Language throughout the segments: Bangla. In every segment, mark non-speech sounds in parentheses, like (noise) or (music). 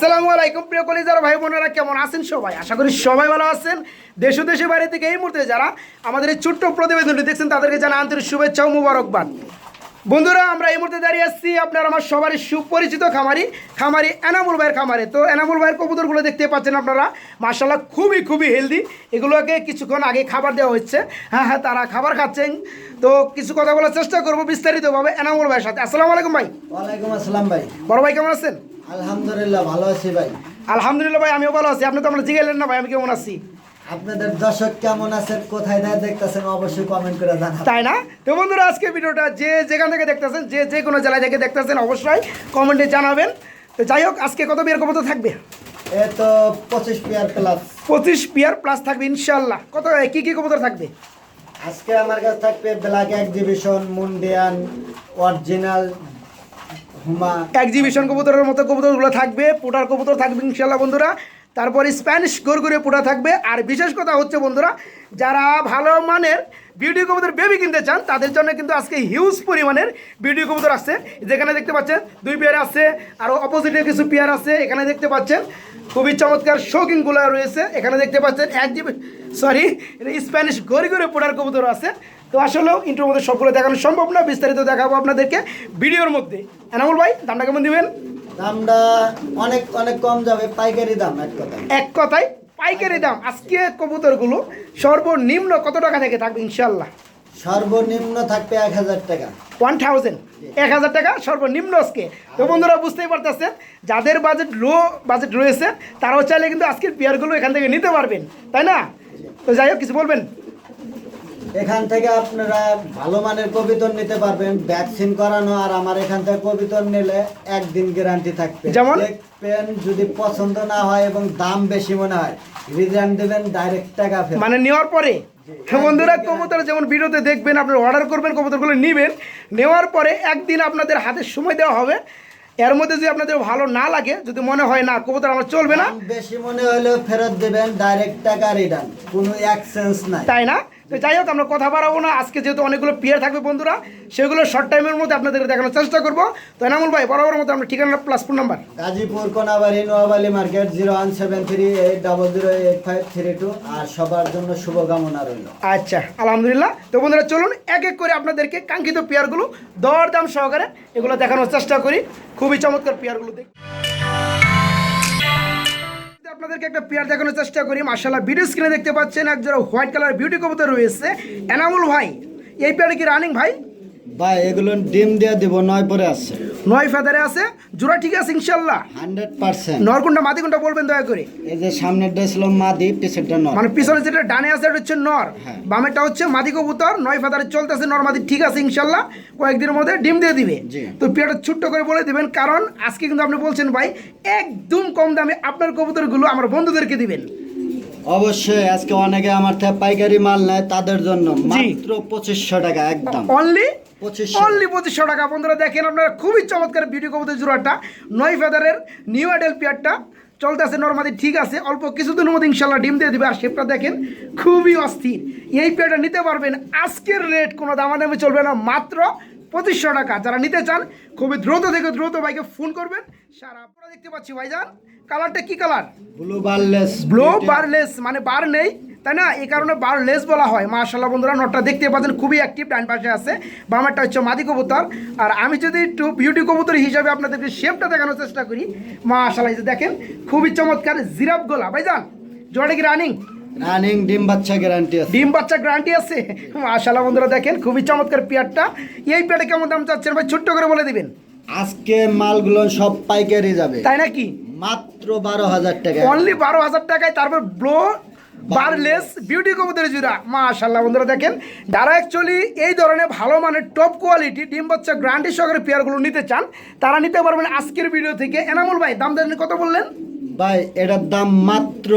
আসসালামু আলাইকুম প্রিয় কলিজার ভাই বোনেরা কেমন আছেন সবাই? আশা করি সবাই ভালো আছেন। দেশ ও দেশের বাইরে থেকে এই মুহূর্তে যারা আমাদের এই ছোট্ট প্রতিবেদনটি দেখছেন তাদেরকে জানা আন্তরিক শুভেচ্ছা ও মুবারকবাদ। বন্ধুরা আমরা এই মুহূর্তে দাঁড়িয়ে আসছি আপনার আমার সবারই সুপরিচিত খামারি খামারি এনামুল ভাইয়ের খামারে। তো এনামুল ভাইয়ের কবুতরগুলো দেখতে পাচ্ছেন আপনারা। মার্শাল্লাহ খুবই খুবই হেলদি এগুলোকে কিছুক্ষণ আগে খাবার দেওয়া হচ্ছে। হ্যাঁ হ্যাঁ তারা খাবার খাচ্ছেন। তো কিছু কথা বলার চেষ্টা করব বিস্তারিতভাবে এনামুল ভাইয়ের সাথে। আসসালামু আলাইকুম ভাই। ওয়ালাইকুম আসসালাম ভাই। বড় ভাই কেমন আছেন? আলহামদুলিল্লাহ ভালো আছি ভাই। আলহামদুলিল্লাহ ভাই আমিও ভালো আছি। আপনি তো আমরা জিগাইলেন না ভাই আমি কেমন আছি? আপনাদের দর্শক কেমন আছেন কোথায় দেয় দেখতেছেন অবশ্যই কমেন্ট করে জানাবেন। তাই না? তো বন্ধুরা আজকে ভিডিওটা যে যেখান থেকে দেখতেছেন যে যে কোনো জেলায় থেকে দেখতেছেন অবশ্যই কমেন্টে জানাবেন। তো যাই হোক আজকে কত বিয়ের কত থাকবে? এ তো পঁচিশ পিয়ার প্লাস পঁচিশ পিয়ার প্লাস থাকবে ইনশাল্লাহ কত কি কি কবুতর থাকবে? আজকে আমার কাছে থাকবে ব্ল্যাক এক্সিবিশন মুন্ডিয়ান অরিজিনাল এক্সিবিশন কবুতরের মতো কবুতরগুলো থাকবে, পোটার কবুতর থাকবে ইনশাল্লাহ বন্ধুরা। তারপরে স্প্যানিশ গরগুরে পোটা থাকবে। আর বিশেষ কথা হচ্ছে বন্ধুরা, যারা ভালো মানের বিউটি কবুতর বেবি কিনতে চান, তাদের জন্য কিন্তু আজকে হিউজ পরিমাণের বিউটি কবুতর আসছে। যেখানে দেখতে পাচ্ছেন দুই পেয়ার আছে আরও অপোজিটে কিছু পেয়ার আছে, এখানে দেখতে পাচ্ছেন খুবই চমৎকার শৌকিংগুলো রয়েছে। এখানে দেখতে পাচ্ছেন এক সরি স্প্যানিশ গড়ি পোড়ার কবুতর আছে। তো আসলেও ইন্টার মধ্যে সবগুলো দেখানো সম্ভব না বিস্তারিত দেখাবো আপনাদেরকে ভিডিওর মধ্যে। এনামুল ভাই দামটা কেমন দিবেন? দামটা অনেক অনেক কম যাবে পাইকারি দাম এক কথা এক কথায় পাইকারি দাম। আজকে কবুতরগুলো সর্বনিম্ন কত টাকা থেকে থাকবে ইনশাল্লাহ সর্বনিম্ন থাকবে এক হাজার টাকা। ওয়ান থাউজেন্ড এক হাজার টাকা সর্বনিম্ন আজকে। তো বন্ধুরা বুঝতেই পারতেছেন যাদের বাজেট লো বাজেট রয়েছে তারাও চাইলে কিন্তু আজকের পেয়ারগুলো এখান থেকে নিতে পারবেন। তাই না? তো যাই হোক কিছু বলবেন? এখান থেকে আপনারা ভালো মানের কবিতর নিতে পারবেন ভ্যাকসিন করানো আর আমার এখান থেকে কবিতর নিলে একদিন গ্যারান্টি থাকবে। যেমন? দেখবেন যদি পছন্দ না হয় এবং দাম বেশি মনে হয় রিটার্ন দেবেন ডাইরেক্ট টাকা ফেরত। মানে নেওয়ার পরে হ্যাঁ বন্ধুরা কবুতর যেমন ভিডিওতে দেখবেন আপনারা অর্ডার করবেন কবুতরগুলো নেবেন নেওয়ার পরে একদিন আপনাদের হাতে সময় দেওয়া হবে। এর মধ্যে যদি আপনাদের ভালো না লাগে যদি মনে হয় না কবুতর আমার চলবে না। বেশি মনে হলেও ফেরত দেবেন ডাইরেক্ট টাকা রিটার্ন কোনো এক্সচেঞ্জ নাই। তাই না? তো যাই হোক আমরা কথা বাড়াবো না। আজকে যেহেতু অনেকগুলো পিয়ার থাকবে বন্ধুরা সেগুলো শর্ট টাইমের মধ্যে আপনাদেরকে দেখানোর চেষ্টা করব। তো এনামুল ভাই বরাবর মতো আমরা ঠিকানা plus phone number Gazipur Konabari Noabali market zero one seven three eight double zero eight five three two আর সবার জন্য শুভকামনা রইল। আচ্ছা আলহামদুলিল্লাহ। তো বন্ধুরা চলুন এক এক করে আপনাদেরকে কাঙ্ক্ষিত পেয়ারগুলো দর দাম সহকারে এগুলো দেখানোর চেষ্টা করি। খুবই চমৎকার পেয়ারগুলো দেখ আপনাদেরকে একটা পেয়ার দেখানোর চেষ্টা করি। মার্শাল্লাহ ভিডিও স্ক্রিনে দেখতে পাচ্ছেন এক হোয়াইট কালার বিউটি কবুতর রয়েছে। এনামুল ভাই, এই পেয়ারে কি রানিং ভাই? ভাই এগুলো ডিম দিয়ে দিব নয় পরে আছে। নয় ফেদারে আছে জোড়া ঠিক আছে ইনশাল্লাহ। Hundred percent. নর কোনটা মাদি কোনটা বলবেন দয়া করে। এই যে সামনেরটা ছিল মাদি পিছেরটা নয় মানে পিছনে যেটা ডানে আছে এটা হচ্ছে নর। হ্যাঁ। বামেরটা হচ্ছে মাদি কবুতর নয় ফেদারে চলতেছে নর মাদি ঠিক আছে ইনশাল্লাহ। কয়েকদিনের মধ্যে ডিম দিয়ে দিবে। তো পেয়ারটা ছোট্ট করে বলে দিবেন কারণ আজকে কিন্তু আপনি বলছেন ভাই একদম কম দামে আপনার কবুতরগুলো আমার বন্ধুদেরকে দিবেন। অবশ্যই আজকে অনেকে আমার থেকে পাইকারি মাল নেয় তাদের জন্য মাত্র পঁচিশশো টাকা একদম। অনলি অনলি পঁচিশশো টাকা। বন্ধুরা দেখেন আপনারা খুবই চমৎকার বিউটি কবুতর জোড়াটা। নয় ফেদারের নিউ আইডেল পেয়ারটা চলতেছে নর্মালি ঠিক আছে। অল্প কিছুদিনের মধ্যে ইনশাল্লাহ ডিম দিয়ে দিবে। আর শেপটা দেখেন খুবই অস্থির। এই পেয়ারটা নিতে পারবেন। আজকের রেট কোনো দামাদামি চলবে না। মাত্র পঁচিশশো টাকা। যারা নিতে চান খুবই দ্রুত থেকে দ্রুত বাইকে ফোন করবেন। সারা আপনারা দেখতে পাচ্ছি ভাইজান। কালারটা কি colour blue barless blue barless মানে বার নেই। তাই না? এই কারণে বার লেস বলা হয়। মাশাল্লাহ বন্ধুরা নটটা দেখতে পাচ্ছেন খুবই অ্যাক্টিভ ডান পাশে আছে। বামারটা হচ্ছে মাদি কবুতর। আর আমি যদি একটু বিউটি কবুতর হিসাবে আপনাদেরকে শেপটা দেখানোর চেষ্টা করি মাশাল্লাহ যে দেখেন খুবই চমৎকার জিরাফ গোলা। ভাইজান জোড়া কি রানিং রানিং ডিম বাচ্চা গ্যারান্টি আছে। ডিম বাচ্চা গ্যারান্টি আছে। মাশাল্লাহ বন্ধুরা দেখেন খুবই চমৎকার পেয়ারটা। এই পেয়ারটা কেমন দাম চাচ্ছেন ভাই? ছোট্ট করে বলে দিবেন। আজকে মালগুলো সব পাইকারি যাবে। তাই নাকি? মাত্র বারো হাজার টাকা। অনলি বারো হাজার টাকায় তারপর ব্লো বারলেস বিউটি কবুতরের জুড়া মাশাল্লাহ বন্ধুরা দেখেন, যারা অ্যাকচুয়ালি এই ধরনের ভালো মানের টপ কোয়ালিটি ডিম বাচ্চা গ্রান্ডি সহকারে পেয়ারগুলো নিতে চান, তারা নিতে পারবেন আজকের ভিডিও থেকে। এনামুল ভাই, দাম দেন কত বললেন? ভাই এটার দাম মাত্র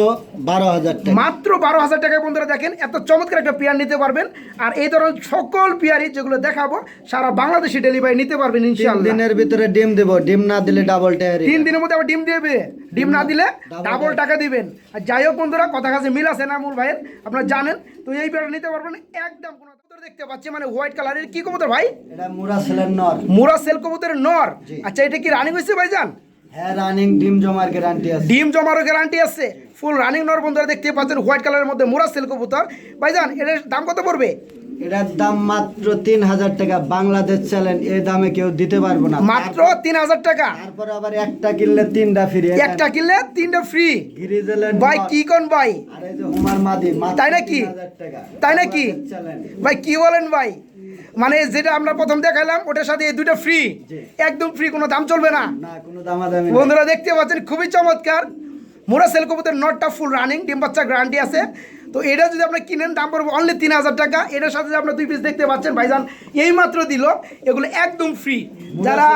বারো হাজার টাকা। মাত্র বারো হাজার টাকায় বন্ধুরা দেখেন এত চমৎকার একটা পেয়ার নিতে পারবেন। আর এই ধরনের সকল পেয়ারই যেগুলো দেখাবো সারা বাংলাদেশে ডেলিভারি নিতে পারবেন ইনশাআল্লাহ। দিনের ভিতরে ডিম দেব ডিম না দিলে ডাবল টায়ারি তিন দিনের মধ্যে আবার ডিম দেবে। ডিম না দিলে ডাবল টাকা দিবেন। আর যাই হোক বন্ধুরা কথা কাছে মিল আছে না আমুল ভাইয়ের? আপনারা জানেন তো এই পেয়ারটা নিতে পারবেন একদম কোনো দেখতে পাচ্ছি মানে হোয়াইট কালারের কি কবুতর ভাই? এটা মুরা ছেলের নর। মুরা সেল কবুতরের নর। আচ্ছা এটা কি রানিং হয়েছে ভাইজান? হ্যাঁ রানিং ডিম জমার গ্যারান্টি আছে। ডিম জমারও গ্যারান্টি আছে। ফুল রানিং নর বন্ধুরা দেখতে পাচ্ছেন হোয়াইট কালারের মধ্যে মোরা সেল কবুতর। ভাইজান এটার দাম কত পড়বে? এটার দাম মাত্র তিন হাজার টাকা। বাংলাদেশ চ্যালেঞ্জ এই দামে কেউ দিতে পারব না। মাত্র তিন হাজার টাকা? তারপরে আবার একটা কিনলে তিনটা ফ্রি একটা কিনলে তিনটা ফ্রি ভাই কি কোন ভাই? আর যে হুমার মাদি তাই নাকি? 3000 তাই নাকি? ভাই কি বলেন ভাই? মানে যেটা আমরা প্রথম দেখালাম ওটার সাথে এই দুটো ফ্রি একদম ফ্রি কোনো দাম চলবে না। বন্ধুরা দেখতে পাচ্ছেন খুবই চমৎকার। মোরা সেল কবুতর নটটা ফুল রানিং ডিম্বাচ্চা গ্রান্টি গ্যারান্টি আছে। তো এটা যদি আপনি কিনেন দাম পড়বে অনলি তিন হাজার টাকা। এটার সাথে যে আপনার দুই পিস দেখতে পাচ্ছেন ভাইজান এই মাত্র দিল এগুলো একদম ফ্রি যারা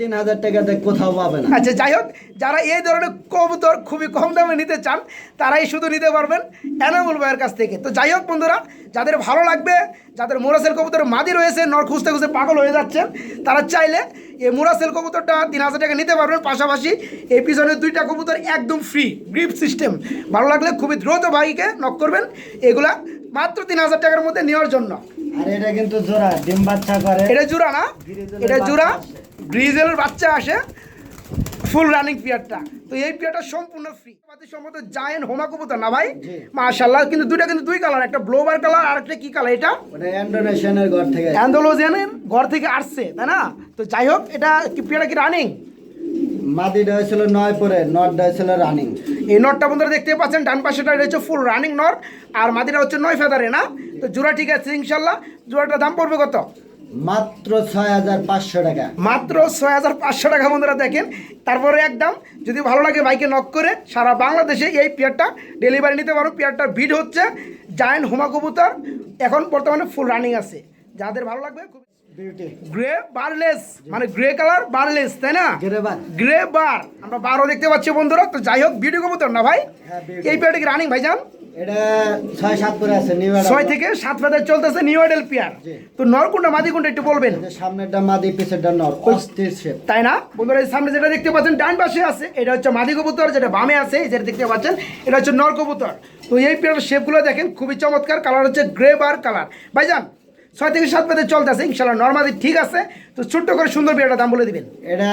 তিন হাজার টাকাতে কোথাও পাবে না। আচ্ছা যাই হোক যারা এই ধরনের কবুতর খুবই কম দামে নিতে চান তারাই শুধু নিতে পারবেন এনামুল ভাইয়ের কাছ থেকে। তো যাই হোক বন্ধুরা যাদের ভালো লাগবে যাদের মোরাসের কবুতর মাদি রয়েছে নর খুঁজতে খুঁজতে পাগল হয়ে যাচ্ছেন তারা চাইলে এই মোরাসেল কবুতরটা তিন হাজার টাকা নিতে পারবেন। পাশাপাশি এই পিছনে দুইটা কবুতর একদম ফ্রি গ্রিপ সিস্টেম ভালো লাগলে খুবই দ্রুত ভাইকে নক করবেন। এগুলা মাত্র তিন হাজার টাকার মধ্যে নেওয়ার জন্য। আর এটা কিন্তু জোড়া ডিম বাচ্চা করে। এটা জোড়া না? এটা জোড়া গ্রিজেলের বাচ্চা আসে। ফুল রানিং পিয়ারটা। তো এই পিয়ারটা সম্পূর্ণ ফ্রি আমাদের সম্ভবত জায়েন্ট হোমা কবুতর না ভাই? জি। মাশাল্লাহ কিন্তু দুইটা কিন্তু দুই কালার একটা ব্লোবার কালার আর একটা কি কালার এটা? ওটা ঘর থেকে। অ্যান্ডোলোজিয়ানের ঘর থেকে আসছে তাই না? তো যাই হোক এটা কি পিয়ারটা কি রানিং মাদিটা হয়েছিল নয় পরে নটটা হয়েছিল রানিং এই নটটা বন্ধুরা দেখতে পাচ্ছেন ডান পাশেটা রয়েছে ফুল রানিং নট আর মাদিটা হচ্ছে নয় ফেদারে না? তো জোড়া ঠিক আছে ইনশাল্লাহ জোড়াটার দাম পড়বে কত? মাত্র ছয় হাজার পাঁচশো টাকা। মাত্র ছয় হাজার পাঁচশো টাকা বন্ধুরা দেখেন। তারপরে একদম যদি ভালো লাগে বাইকে নক করে সারা বাংলাদেশে এই পেয়ারটা ডেলিভারি নিতে পারো। পেয়ারটার ভিড হচ্ছে জায়েন্ট হুমা কবুতর। এখন বর্তমানে ফুল রানিং আছে। যাদের ভালো লাগবে গ্রে বারলেস মানে গ্রে কালার বারলেস তাই না? গ্রে বার আমরা বারও দেখতে পাচ্ছি বন্ধুরা। তো যাই হোক বিউটি কবুতর না ভাই? হ্যাঁ, এই পেয়ারটা কি রানিং ভাইজান? এটা ছয় সাত করে আছে নিউ ছয় থেকে সাত চলতেছে নিউ পেয়ার তো নর কোনটা মাদি কোনটা একটু বলবেন? সামনেরটা মাদি পিছেরটা নর অস্থির শেপ তাই না? বন্ধুরা এই সামনে যেটা দেখতে পাচ্ছেন ডান পাশে আছে এটা হচ্ছে মাদি কবুতর যেটা বামে আছে যেটা দেখতে পাচ্ছেন এটা হচ্ছে নর কবুতর। তো এই পেয়ারের শেপগুলো দেখেন খুবই চমৎকার কালার হচ্ছে গ্রে বার কালার ভাইজান ছয় থেকে সাত পেতে চলতেছে ইনশাল্লাহ নর্মাদি ঠিক আছে। তো ছোট্ট করে সুন্দর পেয়ারটা দাম বলে দিবেন। এটা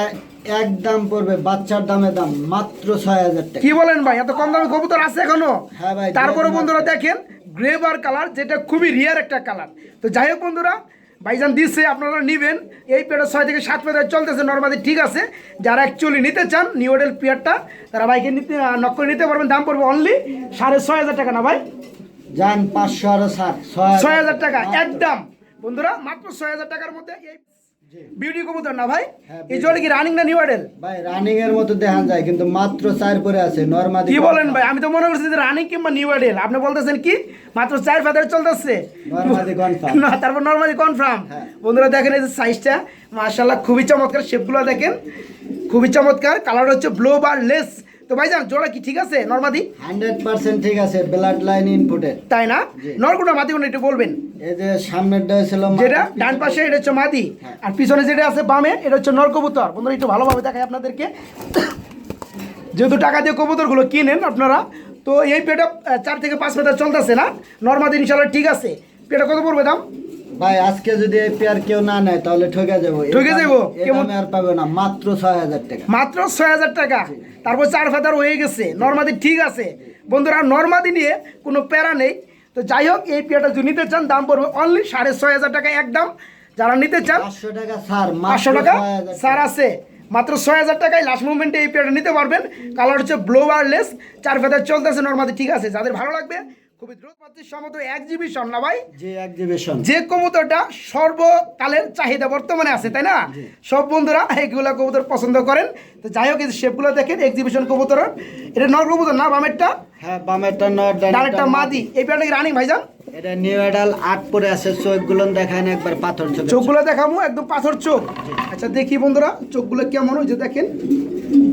একদম পড়বে বাচ্চার দামের দাম মাত্র ছয় হাজার টাকা। কি বলেন ভাই এত কম দামে কবুতর আছে এখনও? হ্যাঁ ভাই, তারপরে বন্ধুরা দেখেন গ্রে বার কালার যেটা খুবই রিয়ার একটা কালার তো যাই হোক বন্ধুরা ভাইজান দিচ্ছে আপনারা নেবেন। এই পেয়ারটা ছয় থেকে সাত পেয়ার চলতেছে নর্মালি ঠিক আছে। যারা অ্যাকচুয়ালি নিতে চান নিউডেল পেয়ারটা তারা ভাইকে নিতে নক করে নিতে পারবেন দাম পড়বে অনলি সাড়ে ছয় হাজার টাকা না ভাই? যান পাঁচশো আরও সাত ছয় হাজার টাকা একদম। বন্ধুরা মাত্র ছয় হাজার টাকার মধ্যে এই বিউটি কবুতর না ভাই? হ্যাঁ, এই জন্য কি রানিং না নিউডেল ভাই রানিং এর মতো দেখান যায় কিন্তু মাত্র চার পরে আছে নর্মাদি কি বলেন ভাই? আমি তো মনে করছি যে রানিং কিংবা নিউ আইডেল আপনি বলতেছেন কি? মাত্র চার ফেদার চলতেছে। নর্মাদি কনফার্ম না তারপর নর্মালি কনফার্ম হ্যাঁ। বন্ধুরা দেখেন এই যে সাইজটা মাশাল্লাহ খুবই চমৎকার। শেপগুলো দেখেন। খুবই চমৎকার। কালার হচ্ছে ব্লো বার লেস তো ভাইজান জোড়া কি ঠিক আছে? নর্মাদি হান্ড্রেড পার্সেন্ট ঠিক আছে ব্লাড লাইন ইনপুটের তাই না। নরকুটা মাদি কোনটা একটু বলবেন। এই যে সামনেরটা মাদি, যেটা ডান পাশে এটা হচ্ছে মাদি। হ্যাঁ। আর পিছনে যেটা আছে বামে এটা হচ্ছে নরকবুতর বন্ধুরা একটু ভালোভাবে দেখাই আপনাদেরকে। যেহেতু টাকা দিয়ে কবুতরগুলো কিনেন আপনারা তো এই পেটা চার থেকে পাঁচ মিটার চলতেছে না। নর্মাদি ইনশাল্লাহ ঠিক আছে। পেটা কত পড়বে দাম? ভাই আজকে যদি এই পেয়ার কেউ না নেয় তাহলে ঠকে যাব। ঠকে যাব? কেমন? আর পাবে না মাত্র ছয় হাজার টাকা। মাত্র ছয় হাজার টাকা? তারপর চার ফেদার হয়ে গেছে। নর্মাদি ঠিক আছে। বন্ধুরা নর্মাদি নিয়ে কোনো প্যারা নেই। তো যাই হোক এই পেয়ারটা যদি নিতে চান দাম পড়বে অনলি সাড়ে ছয় হাজার টাকা একদম। যারা নিতে চান পাঁচশো টাকা ছাড় পাঁচশো টাকা স্যার আছে। মাত্র ছয় হাজার টাকায় লাস্ট মুভমেন্টে এই পেয়ারটা নিতে পারবেন। কালার হচ্ছে ব্লোয়ারলেস চার ফেদার চলতেছে নর্মাদি ঠিক আছে। যাদের ভালো লাগবে খুবই দ্রুত পাচ্ছি সমত এক্সিবিশন না ভাই? যে এক্সিবিশন যে কবুতরটা সর্বকালের চাহিদা বর্তমানে আছে তাই না? সব বন্ধুরা এইগুলো কবুতর পছন্দ করেন। তো যাই হোক এই শেপগুলো দেখেন এক্সিবিশন কবুতর এটা নর কবুতর না বামেরটা? হ্যাঁ বামেরটা নট ডানেরটা মাদি। এই পেয়ারটা কি রানিং ভাইজান? এটা নিউ এডাল আট পরে আছে চোখগুলো দেখায় না একবার পাথর চোখ চোখগুলো দেখাবো একদম পাথর চোখ। আচ্ছা দেখি বন্ধুরা চোখগুলো কেমন ওই যে দেখেন।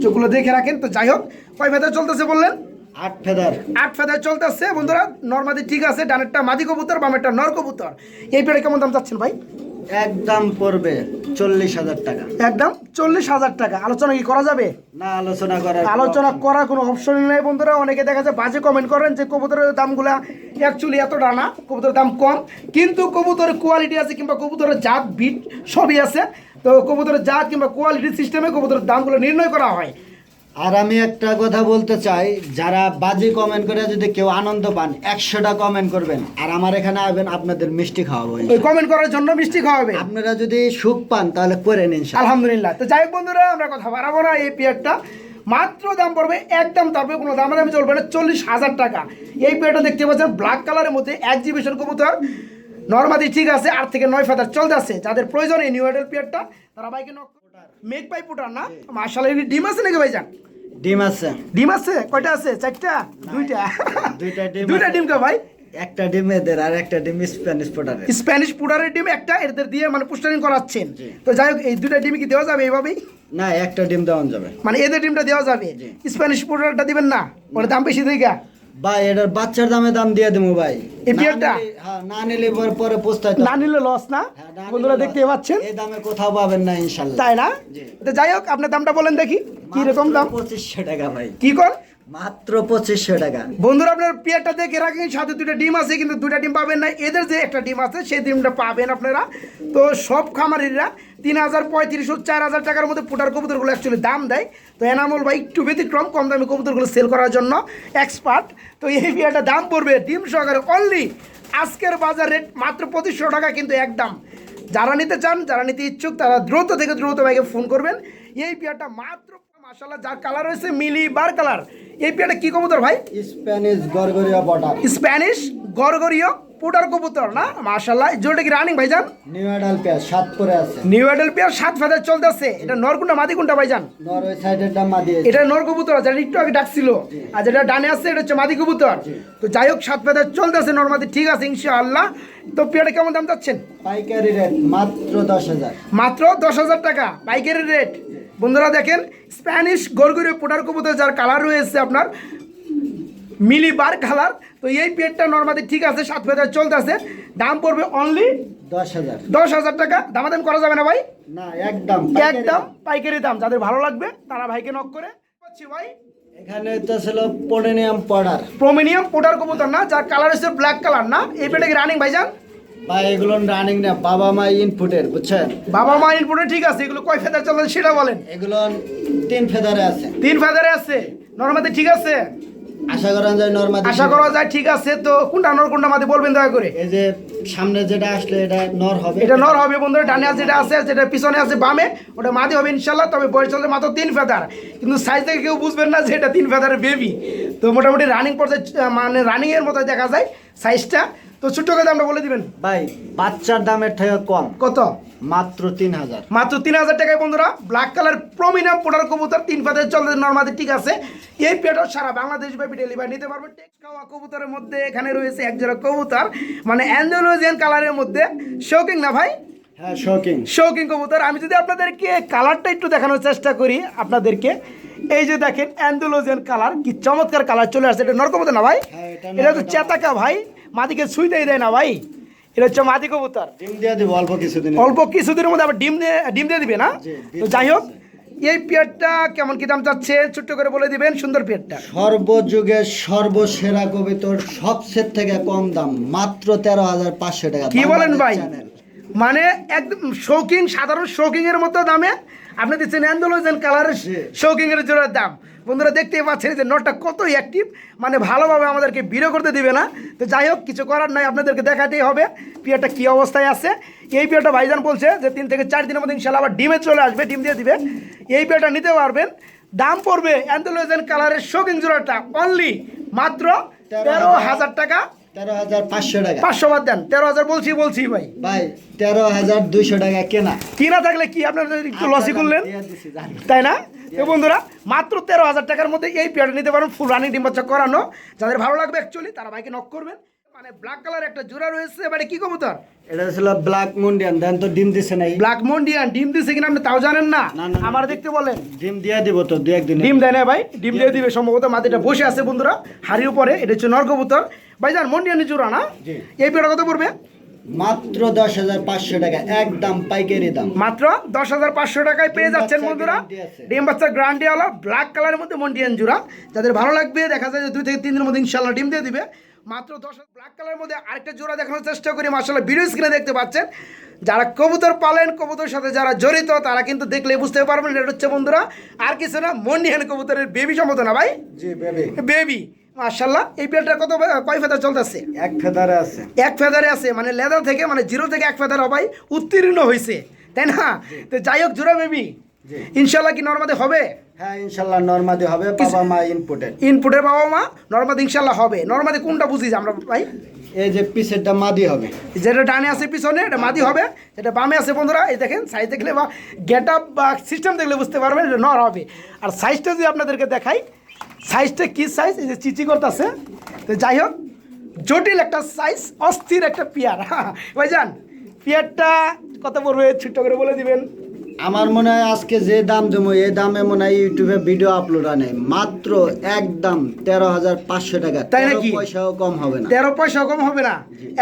চোখগুলো দেখে রাখেন। তো যাই হোক কয় ভেতর চলতেছে বললেন? আট ফেদার। আট ফেদার চলতেছে বন্ধুরা। নর্মাদি ঠিক আছে ডানেরটা মাদি কবুতর বামেরটা নর কবুতর। এই পেয়ারে কেমন দাম চাচ্ছেন ভাই? একদম পড়বে চল্লিশ হাজার টাকা। একদম চল্লিশ হাজার টাকা। আলোচনা কি করা যাবে? না আলোচনা করার কোনো অপশনই নেই। বন্ধুরা। অনেকে দেখা যায় বাজে কমেন্ট করেন যে কবুতরের দামগুলা অ্যাকচুয়ালি এত ডানা কবুতরের দাম কম। কিন্তু কবুতরের কোয়ালিটি আছে কিংবা কবুতরের জাত বিট সবই আছে। তো কবুতরের জাত কিংবা কোয়ালিটি সিস্টেমে কবুতরের দামগুলো নির্ণয় করা হয়। আর আমি একটা কথা বলতে চাই যারা বাজি কমেন্ট করে যদি কেউ আনন্দ পান একশোটা কমেন্ট করবেন। আর আমার এখানে আসবেন আপনাদের মিষ্টি খাওয়াবো ওই কমেন্ট করার জন্য মিষ্টি খাওয়াবে আপনারা যদি সুখ পান তাহলে করে নিন আলহামদুলিল্লাহ। তো যাই হোক বন্ধুরা আমরা কথা বাড়াবো না এই পেয়ারটা মাত্র দাম পড়বে একদম তারপরে কোনো দাম দামি চলবে না চল্লিশ হাজার টাকা। এই পেয়ারটা দেখতে পাচ্ছেন ব্ল্যাক কালারের মধ্যে এক্সিবিশন কবুতর। নর্মালি ঠিক আছে আট থেকে নয় ফাদার চলতে আছে। যাদের প্রয়োজন এই নিউ এডেল পেয়ারটা তারা বাইকে নক মেক পাই পুটার না? মার্শাল ডিম আছে নাকি ভাইজান? ডিম আছে। ডিম আছে? কয়টা আছে? চারটা? দুইটা? দুইটা ডিম দুইটা ডিম কা ভাই? একটা ডিম এদের আর একটা ডিম স্প্যানিশ পোটারের। স্প্যানিশ পুডারের ডিম একটা এদের দিয়ে মানে পুস্টারিং করাচ্ছেন। তো যাই হোক এই দুইটা ডিম কি দেওয়া যাবে এইভাবেই না একটা ডিম দেওয়া যাবে। মানে এদের ডিমটা দেওয়া যাবে। স্প্যানিশ পুডারটা দিবেন না? ওর দাম বেশি দিকে ভাই এটার বাচ্চার দামে দাম দিয়ে দেবো ভাই। এই হ্যাঁ না নিলে পরে পোস্তায় না নিলে লস না? হ্যাঁ, বন্ধুরা দেখতে পাচ্ছেন? এই দামে কোথাও পাবেন না ইনশাল্লাহ। তাই না? তো যাই হোক আপনার দামটা বলেন দেখি কি রকম দাম পঁচিশশো টাকা ভাই। কি কর মাত্র পঁচিশশো টাকা। বন্ধুরা, আপনার পেয়ারটা দেখে রাখেন, সাথে দুটো ডিম আছে, কিন্তু দুটা ডিম পাবেন না। এদের যে একটা ডিম আছে, সেই ডিমটা পাবেন আপনারা। তো সব খামারিরা তিন হাজার পঁয়ত্রিশশো চার হাজার টাকার মধ্যে পুটার কবুতরগুলো অ্যাকচুয়ালি দাম দেয়। তো এনামল ভাই একটু ব্যতিক্রম, কম দামে কবুতরগুলো সেল করার জন্য এক্সপার্ট তো এই পেয়ারটা দাম পড়বে ডিম সহকারে অনলি আজকের বাজার রেট মাত্র পঁচিশশো টাকা, কিন্তু একদম। যারা নিতে চান, যারা নিতে ইচ্ছুক, তারা দ্রুত থেকে দ্রুত ভাইকে ফোন করবেন। এই পেয়ারটা মাত্র মাসাল্লাহ যার কালার রয়েছে মিলি বার কালার এই পেয়ারটা কি কবুতর ভাই? স্প্যানিশ গরগরিয়া স্প্যানিশ গরগরীয় পুটার কবুতর না? মাশাল্লাহ জোরটা কি রানিং ভাইজান? নিউ পেঁয়াজ সাত করে আছে। নিউ পেয়ার সাত ফেদার চলতেছে। এটা নরকুন্ডা মাদি কোনটা ভাইজান? নর ওই দিয়ে এটা নর কবুতর যেটা একটু আগে ডাকছিল। আর যেটা ডানে আসছে এটা হচ্ছে মাদি কবুতর। তো যাই হোক সাত ফেদার চলতেছে নর্মাদি ঠিক আছে ইনশাআল্লাহ। তো পেয়ারটা কেমন দাম চাচ্ছেন? পাইকারি রেট মাত্র দশ হাজার। মাত্র দশ হাজার টাকা পাইকারি রেট বন্ধুরা দেখেন স্প্যানিশ গরগরে পোটার কবুতর যার কালার রয়েছে আপনার মিলি বার কালার তো এই পেটটা নর্মালি ঠিক আছে সাত ফেদার চলতেছে দাম পড়বে অনলি দশ হাজার। দশ হাজার টাকা। দামাদাম করা যাবে না ভাই? না একদম পাইকারি একদম দাম। পাইকারি দাম যাদের ভালো লাগবে তারা ভাইকে নক করে। পাচ্ছি ভাই। এখানে তো ছিল পোডেনিয়াম পাউডার প্রোমিনিয়াম পোটার কবুতর না যার কালার হচ্ছে ব্ল্যাক কালার না। এই পেটে কি রানিং ভাইজান? বা এগুলো রানিং না বাবা মা ইনপুটের বুঝছেন? বাবা মা ইনপুটে ঠিক আছে এগুলো কয় ফেদার চলে সেটা বলেন। এগুলো তিন ফেদারে আছে। তিন ফেদারে আছে। নর্মালি ঠিক আছে? আশা করেন যায় নর্মাল আশা করা যায় ঠিক আছে তো কোনটা নর কোনটা মাঝে বলবেন দয়া করে? এই যে সামনে যেটা আসলে এটা নর হবে। এটা নর হবে বন্ধুরা ডানে আছে যেটা আছে যেটা পিছনে আছে বামে ওটা মাদি হবে ইনশাল্লাহ তবে বয়স চলছে মাত্র তিন ফেদার কিন্তু সাইজ থেকে কেউ বুঝবেন না যে এটা তিন ফেদারের বেবি তো মোটামুটি রানিং পর্যায়ে মানে রানিং এর মতো দেখা যায় সাইজটা তো ছোট্ট কথা আমরা বলে দিবেন। ভাই বাচ্চার দামের থেকে কম। কত? মাত্র তিন হাজার। মাত্র তিন হাজার টাকায় বন্ধুরা ব্ল্যাক কালার প্রমিনাম পোটার কবুতর তিন পাতের চলতে নর্মাদি ঠিক আছে। এই পেটও সারা বাংলাদেশ ব্যাপী ডেলিভারি নিতে পারবে। টেক্স খাওয়া কবুতরের মধ্যে এখানে রয়েছে এক জোড়া কবুতর মানে অ্যান্ডোলোজিয়ান কালারের মধ্যে। শৌকিং না ভাই? হ্যাঁ শোকিং শৌকিং কবুতর। আমি যদি আপনাদেরকে কালারটা একটু দেখানোর চেষ্টা করি আপনাদেরকে এই যে দেখেন অ্যান্ডোলোজিয়ান কালার কি চমৎকার কালার চলে আসছে। এটা নর কবুতর না ভাই? হ্যাঁ, এটা এটা তো চেতাকা ভাই। মাদিকে ছুঁইতেই দেয় না ভাই। এটা হচ্ছে মাদি কবুতর। ডিম দিয়ে দিব অল্প কিছুদিন অল্প কিছুদিনের মধ্যে আবার ডিম দিয়ে ডিম দিয়ে দিবে না? তো যাই হোক এই পেয়ারটা কেমন কি দাম চাচ্ছে? ছোট্ট করে বলে দিবেন সুন্দর পেয়ারটা। সর্বযুগের সর্বসেরা কবিতর সবচেয়ে থেকে কম দাম মাত্র তেরো হাজার পাঁচশো টাকা। কি বলেন ভাই। মানে একদম শৌকিং সাধারণ শৌকিং এর মতো দামে আপনি দিচ্ছেন অ্যান্ডোলোজেন কালারের জি। শৌকিং এর জোড়ার দাম। বন্ধুরা, দেখতেই পাচ্ছেন যে নোটটা কত অ্যাক্টিভ মানে ভালোভাবে আমাদেরকে বিরো করতে দিবে না। তো যাই হোক, কিছু করার নাই, আপনাদেরকে দেখাতেই হবে পিয়ারটা কি অবস্থায় আছে। এই পিয়ারটা ভাইজান বলছে যে তিন থেকে চার দিনের মধ্যে ইনশাল্লাহ আবার ডিমে চলে আসবে, ডিম দিয়ে দিবে। এই পিয়ারটা নিতে পারবেন। দাম পড়বে অ্যান্ডোলোজেন কালারের শৌকিং জোড়াটা অনলি মাত্র তেরো হাজার টাকা। তেরো হাজার পাঁচশো টাকা। পাঁচশো বাদ দেন তেরো হাজার বলছি বলছি ভাই। ভাই তেরো হাজার দুইশো টাকা কেনা। কিনা থাকলে কি আপনারা একটু লসি করলেন। তাই না? তো বন্ধুরা মাত্র তেরো হাজার টাকার মধ্যে এই পেয়ারটা নিতে পারেন ফুল রানিং করানো। যাদের ভালো লাগবে অ্যাকচুয়ালি তারা ভাইকে নক করবেন। মানে ব্ল্যাক কালার একটা জোড়া রয়েছে এবারে কি কবুতর? এটা ছিল ব্ল্যাক মুন্ডিয়ান দেন তো ডিম দিছে নাই। ব্ল্যাক মন্ডিয়ান ডিম দিছে কিনা আপনি তাও জানেন না। আমার দেখতে বলেন। ডিম দিয়ে দিব তো দু একদিন ডিম দেয় না ভাই ডিম দিয়ে দিবে সম্ভবত মাটিটা বসে আছে বন্ধুরা হাড়ির উপরে এটা হচ্ছে নর কবুতর। ভাই জান মন্ডিয়ানি জোড়া না? এই পেয়ারটা কত পড়বে? মাত্র দশ হাজার পাঁচশো টাকা একদম পাইকারি দাম। মাত্র দশ হাজার পাঁচশো টাকায় পেয়ে যাচ্ছেন বন্ধুরা। ডিম বাচ্চা গ্রান্ডিওয়ালা ব্ল্যাক কালারের মধ্যে মন্ডিয়ান জুড়া। যাদের ভালো লাগবে দেখা যায় যে দুই থেকে তিন দিনের মধ্যে ইনশাল্লাহ ডিম দিয়ে দিবে। মাত্র দশ ব্ল্যাক কালারের মধ্যে আরেকটা জোড়া দেখানোর চেষ্টা করি। মার্শাল্লাহ ভিডিও স্ক্রিনে দেখতে পাচ্ছেন। যারা কবুতর পালেন কবুতর সাথে যারা জড়িত তারা কিন্তু দেখলে বুঝতে পারবেন এটা হচ্ছে বন্ধুরা। আর কিছু না মন্ডিহান কবুতরের বেবি সম্মত না ভাই? বেবি মার্শাল্লাহ এই পেয়ারটা কত কয় ফেদার চলতেছে? এক ফেদারে আছে। এক ফেদারে আছে মানে লেদার থেকে মানে জিরো থেকে এক ফেদার হবাই উত্তীর্ণ হয়েছে তাই না? তো যাই হোক জোড়া বেবি। ইনশাল্লাহ কি নর্মাদে হবে? হ্যাঁ ইনশাল্লাহ নর্মাদে হবে বাবা মা ইনপুটেড ইনপুটের বাবা মা নর্মাদি ইনশাল্লাহ হবে। নর্মাদি কোনটা বুঝি আমরা ভাই? এই যে পিসেরটা মাদি হবে। যেটা ডানে আছে পিছনে এটা মাদি হবে। যেটা বামে আছে বন্ধুরা এই দেখেন সাইজ দেখলে বা গেট আপ বা সিস্টেম দেখলে বুঝতে পারবেন এটা নর হবে। আর সাইজটা যদি আপনাদেরকে দেখাই সাইজটা কি সাইজ এই যে চিচি করতেছে। তো যাই হোক জটিল একটা সাইজ অস্থির একটা পিয়ার। হ্যাঁ (laughs) ভাই যান পিয়ারটা কত পড়বে? ছোট্ট করে বলে দিবেন। আমার মনে হয় আজকে যে দাম জমো এই দামে মনে হয় ইউটিউবে ভিডিও আপলোড আনে মাত্র একদম তেরো হাজার পাঁচশো টাকা। তাই নাকি? পয়সাও কম হবে না। তেরো পয়সা কম হবে না?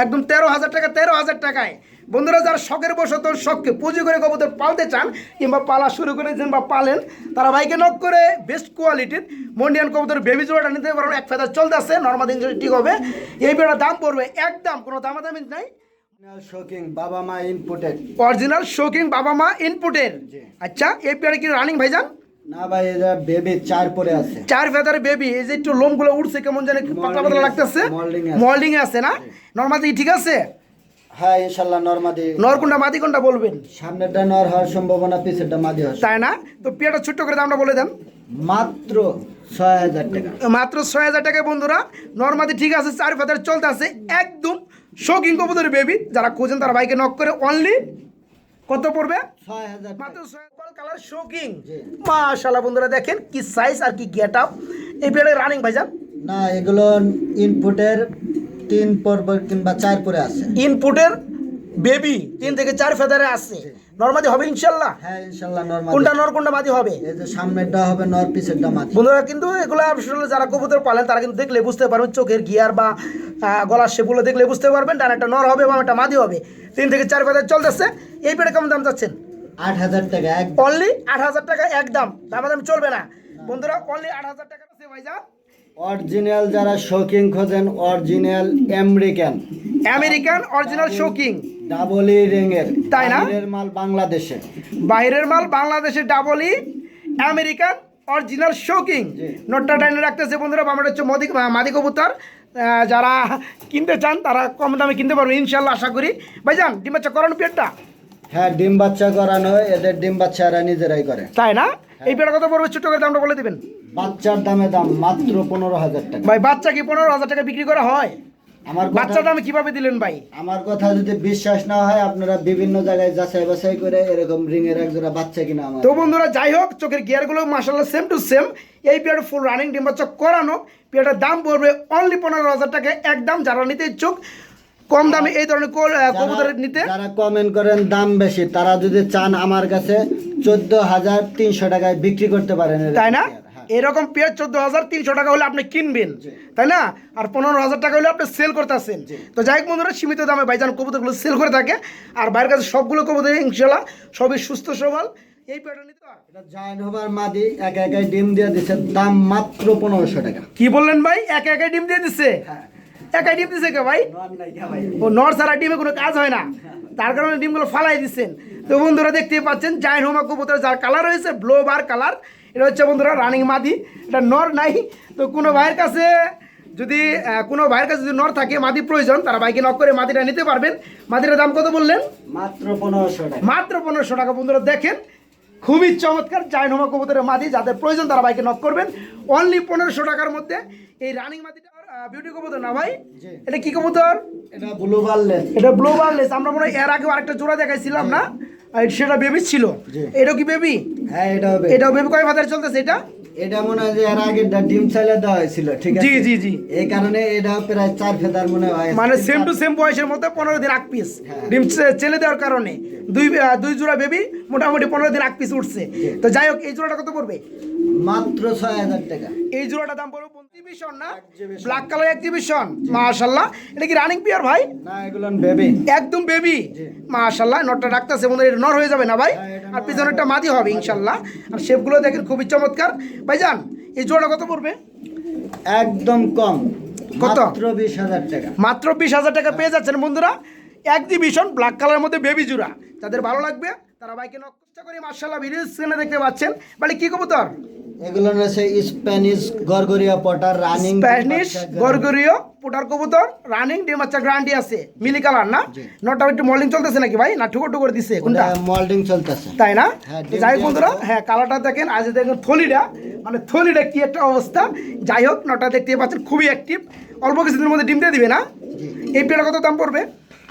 একদম তেরো হাজার টাকা তেরো হাজার টাকায়। বন্ধুরা যারা শখের বসত শখকে পুঁজি করে কবুতর পালতে চান কিংবা পালা শুরু করে করেছেন বা পালেন তারা বাইকে নক করে বেস্ট কোয়ালিটির মন্ডিয়ান কবুতর বেবি জোড়াটা নিতে পারবেন এক ফেদার চলতে আসছে নর্মাল ইঞ্জুরি ঠিক হবে। এই বেড়ার দাম পড়বে একদম কোনো দামাদামি নাই। বাবা মা ইনপুটেড অরিজিনাল শোকিং বাবা মা ইনপুটের আচ্ছা এই পেয়ারে কি রানিং ভাইজান? না ভাই এটা বেবি চার পরে আছে। চার ফেদারে বেবি এই যে একটু লোমগুলো উঠছে কেমন জানি পাতলা পাতলা লাগতেছে। মল্ডিং আছে। না? নর্মাল ঠিক আছে? হ্যাঁ ইনশাল্লাহ নর্মাদি। নর কোনটা মাদি কোনটা বলবেন? সামনেরটা নর হওয়ার সম্ভাবনা পিছেরটা মাদি হওয়ার তাই না? তো পেয়ারটা ছোট্ট করে দামটা বলে দেন। মাত্র ছয় হাজার টাকা। মাত্র ছয় হাজার টাকায় বন্ধুরা নর্মাদি ঠিক আছে চার ফেদার চলতে আছে একদম শৌখিন কবুতরের বেবি যারা খোঁজেন তারা বাইকে নক করে অনলি কত পড়বে? মাত্র ছয় হাজার কালার শৌখিন। মাশাল্লাহ বন্ধুরা দেখেন কি সাইজ আর কি গেট আপ এই পেয়ারে রানিং ভাইজান? না এগুলো ইনপুটের তিন পর্ব কিংবা চার পরে আছে। ইনপুটের বেবি তিন থেকে চার ফেদারে আছে। নর্মাদি হবে ইনশাল্লাহ? হ্যাঁ ইনশাল্লাহ নর্মাল কোনটা নর কোনটা মাদি হবে? এই যে সামনেরটা হবে নর পিছেরটা মাদি বন্ধুরা কিন্তু এগুলো আসলে যারা কবুতর পালেন তারা কিন্তু দেখলে বুঝতে পারবেন চোখের গিয়ার বা গলার শেপগুলো দেখলে বুঝতে পারবেন। ডান একটা নর হবে বা একটা মাদি হবে। তিন থেকে চার ফেদার চলতেছে। এই পেটে কেমন দাম চাচ্ছেন? আট হাজার টাকা এক অনলি আট হাজার টাকা একদম দামাদামি চলবে না। বন্ধুরা অনলি আট হাজার টাকা ভাইজান। অরিজিনাল যারা শৌকিং খোঁজেন অরিজিনাল আমেরিকান আমেরিকান অরিজিনাল শোকিং ডাবল ই রিংয়ের তাই না? বাইরের মাল বাংলাদেশে। বাইরের মাল বাংলাদেশের ডাবলই আমেরিকান অরিজিনাল শোকিং। নোটটা ডাইনে রাখতেছে বন্ধুরা আমরা হচ্ছে মদি মাদি কবুতর। যারা কিনতে চান তারা কম দামে কিনতে পারবে ইনশাল্লাহ আশা করি। ভাইজান ডিমাচ্চা করানো পেটটা? হ্যাঁ ডিম বাচ্চা করানো হয়, এদের ডিম বাচ্চা এরা নিজেরাই করে। তাই না? এই পেটটা কত পড়বে? ছোট করে দামটা বলে দিবেন। বাচ্চার দামে দাম মাত্র পনেরো হাজার টাকা। ভাই বাচ্চা কি পনেরো হাজার টাকা বিক্রি করা হয়? আমার বাচ্চা কথা দামে কীভাবে দিলেন ভাই? আমার কথা যদি বিশ্বাস না হয় আপনারা বিভিন্ন জায়গায় যাচাই বাছাই করে এরকম রিং এর এক জোড়া বাচ্চা কিনা আমার তো বন্ধুরা যাই হোক চোখের গিয়ারগুলো সেম টু সেম এই ফুল রানিং ডিম বাচ্চা করানো। পেয়ারটার দাম পড়বে অনলি পনেরো হাজার টাকা একদম যারা নিতে ইচ্ছুক কম দামে এই ধরনের কবুতর নিতে। যারা কমেন্ট করেন দাম বেশি। তারা যদি চান আমার কাছে চোদ্দ হাজার তিনশো টাকায় বিক্রি করতে পারেন তাই না। এরকম পেয়ার চোদ্দ হাজার তিনশো টাকা হলে আপনি কিনবেন তাই না? আর পনেরো হাজার টাকা হলে আপনি সেল করতেছেন। তো যাই হোক বন্ধুরা সীমিত দামে ভাইজান কবুতরগুলো সেল করে থাকে। আর বাইরের কাছে সবগুলো কবুতর ইনশাল্লাহ সবই সুস্থ সবল। এই পেয়ারটা নিতে এটা জায়েন্ট হোবার মাদি একা একাই ডিম দিয়ে দিচ্ছে দাম মাত্র পনেরোশো টাকা। কি বললেন ভাই? একা একাই ডিম দিয়ে দিচ্ছে একাই ডিম দিছে কে ভাই? ও নর ছাড়া ডিমে কোনো কাজ হয় না। তার কারণে ডিমগুলো ফালাই দিচ্ছেন তো বন্ধুরা দেখতেই পাচ্ছেন জাইন হোমা কবুতর যার কালার রয়েছে ব্লো বার কালার এটা হচ্ছে বন্ধুরা রানিং মাদি। এটা নর নাই। তো কোনো ভাইয়ের কাছে যদি কোনো ভাইয়ের কাছে যদি নর থাকে মাদি প্রয়োজন তারা বাইকে নক করে মাদিটা নিতে পারবেন। মাদিটার দাম কত বললেন? মাত্র পনেরোশো টাকা। মাত্র পনেরোশো টাকা। বন্ধুরা দেখেন খুবই চমৎকার জায়নোমা কবুতরের মাদি যাদের প্রয়োজন তারা বাইকে নক করবেন। অনলি পনেরোশো টাকার মধ্যে এই রানিং মাদিটা বিউটি কবুতর না ভাই? এটা কি কবুতর? এটা ব্লু বার্লেস এটা ব্লু বার্লেস আমরা মনে হয় এর আগেও আরেকটা জোড়া দেখাইছিলাম না? সেটা বেবি ছিল। এটা কি বেবি হ্যাঁ এটা এটাও বেবি কয় বাজারে চলতেছে এটা? এটা মনে হয় যে এর আগে ডিম চাইলে দেওয়া হয়েছিল ঠিক আছে? জি জি। জি এই কারণে এটা প্রায় চার ফেদার মনে হয় মানে সেম টু সেম বয়সের মতো পনেরো দিন আগ পিস হ্যাঁ। ডিম চেলে দেওয়ার কারণে। দুই দুই জোড়া বেবি মোটামুটি পনেরো দিন আগ পিস উঠছে। তো যাই হোক এই জোড়াটা কত পড়বে? মাত্র ছয় হাজার টাকা। এই জোড়াটা দাম পড়বে এক্সিবিশন না? ব্ল্যাক কালার এক্সিবিশন মাশাল্লাহ এটা কি রানিং পিয়ার ভাই? না এগুলো বেবি একদম বেবি জি। মাশাল্লাহ নটটা ডাকতেছে বন্ধু এটা নর হয়ে যাবে না ভাই? আর নর পিছনেরটা মাদি হবে ইনশাল্লাহ আর শেপগুলো দেখেন খুবই চমৎকার। ভাইজান এই জোড়া কত পড়বে? একদম কম। কত? মাত্র বিশ হাজার টাকা। মাত্র বিশ হাজার টাকা পেয়ে যাচ্ছেন বন্ধুরা। এক্সিবিশন ব্ল্যাক কালারের মধ্যে বেবি জুড়া। যাদের ভালো লাগবে তারা বাইকে নকশা করে মার্শাল্লাহ ভিডিও স্ক্রিনে দেখতে পাচ্ছেন। মানে কি কবুতর? এগুলো হচ্ছে স্প্যানিশ গরগরিয়া পটার রানিং স্প্যানিশ গরগরীয় পুটার কবুতর রানিং ডিম বাচ্চা গ্যারান্টি আছে। মিলি কালার না? নটা একটু মল্ডিং চলতেছে নাকি ভাই? না ঠুকর টুকর দিছে কোনটা? মল্ডিং চলতেছে। তাই না? হ্যাঁ, যাই হোক বন্ধুরা হ্যাঁ কালারটা দেখেন আজ দেখেন থলিটা মানে থলিটা কি একটা অবস্থা। যাই হোক নটা দেখতে পাচ্ছেন খুবই অ্যাক্টিভ অল্প কিছুদিনের মধ্যে ডিম দিয়ে দিবে না? এই পেয়ারা কত দাম পড়বে?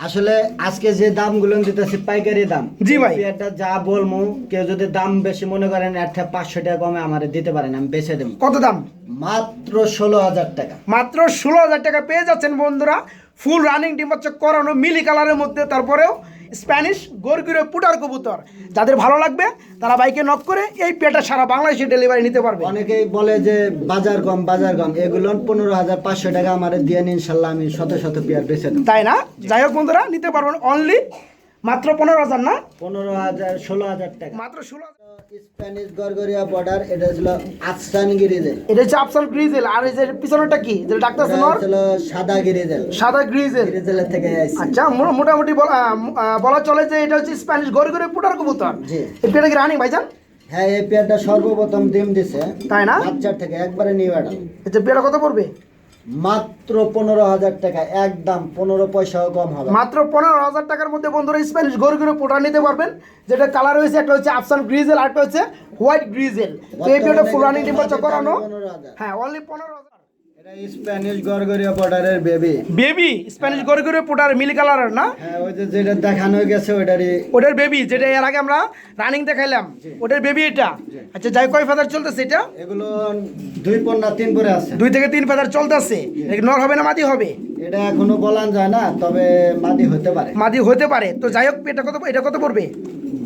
আসলে আজকে যে দামগুলো দিতেছি পাইকারি দাম। জি ভাই। এটা যা বলব কেউ যদি দাম বেশি মনে করেন একটা পাঁচশো টাকা কমে আমার দিতে পারেন আমি বেছে দেবো। কত দাম? মাত্র ষোলো হাজার টাকা। মাত্র ষোলো হাজার টাকা পেয়ে যাচ্ছেন বন্ধুরা। ফুল রানিং ডিম হচ্ছে করানো মিলি কালারের মধ্যে তারপরেও স্প্যানিশ গোরগুরে পুটার কবুতর। যাদের ভালো লাগবে তারা বাইকে নক করে এই পেটা সারা বাংলাদেশে ডেলিভারি নিতে পারবে। অনেকেই বলে যে বাজার কম বাজার কম। এগুলো পনেরো হাজার পাঁচশো টাকা আমার দিয়ে নিন, ইনশাল্লাহ আমি শত শত পেয়ার বেছে তাই না? যাই হোক বন্ধুরা নিতে পারবেন অনলি মাত্র পনেরো হাজার না? পনেরো হাজার ষোলো হাজার টাকা। মাত্র ষোলো স্প্যানিশ গরগরিয়া বর্ডার এটা ছিল আফসান গিরিজেল এটা হচ্ছে আফসান গ্রিজেল আর এই যে পিছনেরটা কি? যেটা ডাক্তার এটা নর? ছিল সাদা গিরিজেল সাদা গ্রিজেল গিরিজেলের থেকে আচ্ছা মোটামুটি বলা চলে যে এটা হচ্ছে স্প্যানিশ গড়ে পুটার কবুতর। জি। কি রানিং ভাইজান? হ্যাঁ এই পেয়ারটা সর্বপ্রথম ডিম দিছে। তাই না? বাচ্চার থেকে একবারে এটা পেটা কত পড়বে? মাত্র পনেরো হাজার টাকা একদম পনেরো পয়সাও কম হবে মাত্র পনেরো হাজার টাকার মধ্যে বন্ধুরা স্প্যানিশ গরু গরু পোটা নিতে পারবেন। যেটা কালার হয়েছে একটা হচ্ছে আফসান গ্রিজেল আরেকটা হচ্ছে হোয়াইট গ্রিজেল তো এই পেটা ফুল রানিং করানো। হ্যাঁ অনলি পনেরো হাজার। স্প্যানিশ গরগরিয়া বর্ডারের বেবি বেবি স্প্যানিশ গরু গরু পোটার মিলি কালারের না? হ্যাঁ ওই যে যেটা দেখানো গেছে ওটার বেবি যেটা এর আগে আমরা রানিং দেখাইলাম। ওটার বেবি এটা? আচ্ছা যাই কয় ফেদার চলতেছে এটা? এগুলো দুই পন্না তিন পরে আছে। দুই থেকে তিন ফেদার চলতেছে। নর হবে না মাদি হবে? এটা এখনও বলান যায় না তবে মাদি হতে পারে। মাদি হতে পারে। তো যাই হোক এটা কত এটা কত পড়বে?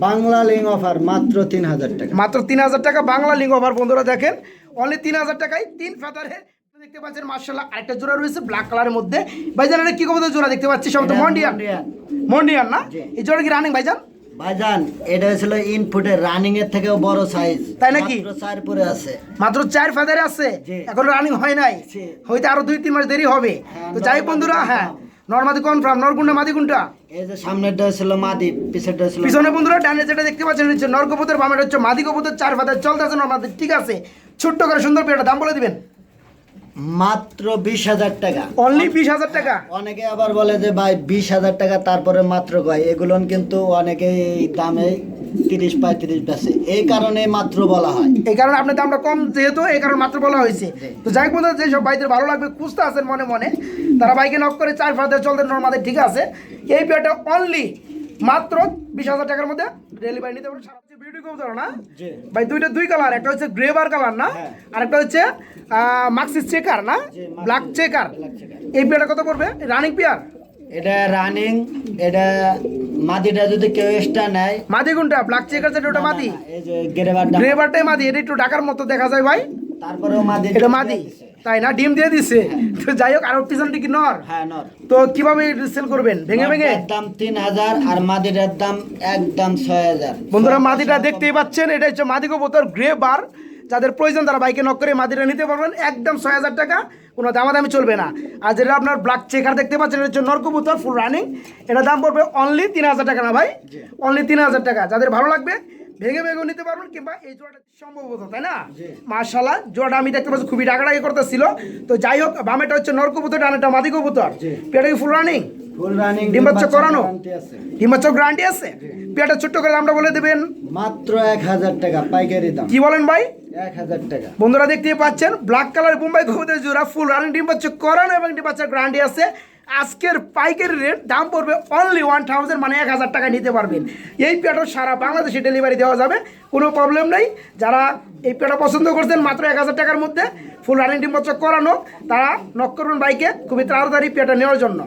বাংলা লিং অফার মাত্র তিন হাজার টাকা। মাত্র তিন হাজার টাকা বাংলা লিঙ্গ ওভার বন্ধুরা দেখেন। অনলি তিন হাজার টাকায় তিন ফেদারে দেখতে পাচ্ছেন মার্শাল্লাহ আরেকটা জোড়া রয়েছে ব্ল্যাক কালারের মধ্যে। ভাইজান এটা কি কবুতর জোড়া দেখতে পাচ্ছি সব তো মন্ডিয়ান মন্ডিয়ান। না? এই জোড়া কি রানিং ভাইজান? ভাইজান এটা ছিল ইনপুটের রানিং এর থেকেও বড় সাইজ তাই নাকি? চার পরে আছে। মাত্র চার ফেদারে আছে? এখন রানিং হয় নাই। হয়তো আরও দুই তিন মাস দেরি হবে। হ্যাঁ, তো যাই বন্ধুরা হ্যাঁ। নর্মাদি কনফার্ম নরগুন্ডা এই যে সামনেরটা ছিল মাদি পিছেরটা ছিল পিছনে বন্ধুরা ডানে যেটা দেখতে পাচ্ছেন হচ্ছে নর কবুতর বামে হচ্ছে মাদি চার ফেদার চলতেছে নর্মাদি ঠিক আছে? ছোট্ট করে সুন্দর পেয়ারটা দাম বলে দিবেন। মাত্র বিশ হাজার টাকা। অনলি বিশ হাজার টাকা? অনেকে আবার বলে যে ভাই বিশ হাজার টাকা তারপরে মাত্র কয়? এগুলো কিন্তু অনেকে এই দামে তিরিশ পঁয়ত্রিশ বেছে এই কারণে মাত্র বলা হয়। এই কারণে আপনার দামটা কম যেহেতু এই কারণে মাত্র বলা হয়েছে। তো যাই হোক বন্ধুরা, যেসব বাইদের ভালো লাগবে খুঁজতে আছেন মনে মনে তারা বাইকে নক করে চার ফাঁদে চলতে নর্মাদের ঠিক আছে? এই পেয়ারটা অনলি মাত্র বিশ হাজার টাকার মধ্যে ডেলিভারি নিতে পারবেন। সারা কবুতর না? ভাই দুইটা দুই কালার একটা হচ্ছে গ্রেভার কালার না? হ্যাঁ। আর একটা হচ্ছে মাক্সিস চেকার না? Black checker. এই পেয়ারটা কত পড়বে? রানিং পেয়ার এটা রানিং এটা মাদিটা যদি কেউ এক্সট্রা নেয়। মাদি কোনটা? ব্ল্যাক চেকার যেটা ওটা মাদি? এই যে মাদি। এটা একটু ডাকার মতো দেখা যায় ভাই। তারপরেও মাদি এটা মাদি। তাই না? ডিম দিয়ে দিচ্ছে তো যাই হোক আর পিছনটি কি নর হ্যাঁ নর তো কীভাবে সেল করবেন? ভেঙে ভেঙে? দাম তিন হাজার আর মাদিটার দাম একদম ছয় হাজার। বন্ধুরা মাদিটা দেখতেই পাচ্ছেন এটা হচ্ছে মাদি কবুতর গ্রে বার যাদের প্রয়োজন তারা বাইকে নক করে মাদিটা নিতে পারবেন। একদম ছয় হাজার টাকা কোনো দামাদামি চলবে না। আর যেটা আপনার ব্ল্যাক চেকার দেখতে পাচ্ছেন এটা হচ্ছে নর কবুতর ফুল রানিং এটা দাম পড়বে অনলি তিন হাজার টাকা না ভাই? অনলি তিন হাজার টাকা। যাদের ভালো লাগবে ভেঙে ভেঙে নিতে পারবেন কিংবা এই জোড়াটা সম্ভবত তাই না? মার্শাল্লাহ জোড়াটা আমি দেখতে পাচ্ছি খুবই ডাকাডাকি করতেছিল। তো যাই হোক বামেটা হচ্ছে নর কবুতর ডানেটা মাদি কবুতর। পেটা কি ফুল রানিং রানিং করানো? আছে। হিমাচল গ্যারান্টি আছে? পেটা ছোট্ট করে দামটা বলে দেবেন। মাত্র এক হাজার টাকা পাইকারি দাম। কি বলেন ভাই? এক হাজার টাকা। বন্ধুরা দেখতেই পাচ্ছেন ব্ল্যাক কালার বোম্বাই কবুতর জোড়া ফুল রানিং ডিম করানো এবং ডিম বাচ্চার গ্যারান্টি আছে। আজকের পাইকারি রেট দাম পড়বে অনলি ওয়ান থাউজেন্ড মানে এক হাজার টাকায় নিতে পারবেন। এই পেটো সারা বাংলাদেশে ডেলিভারি দেওয়া যাবে, কোনো প্রবলেম নেই। যারা এই পেটো পছন্দ করছেন, মাত্র এক হাজার টাকার মধ্যে ফুল রানিং ডিম বাচ্চা করানো তারা নক করবেন বাইকে, খুবই তাড়াতাড়ি পেটা নেওয়ার জন্য।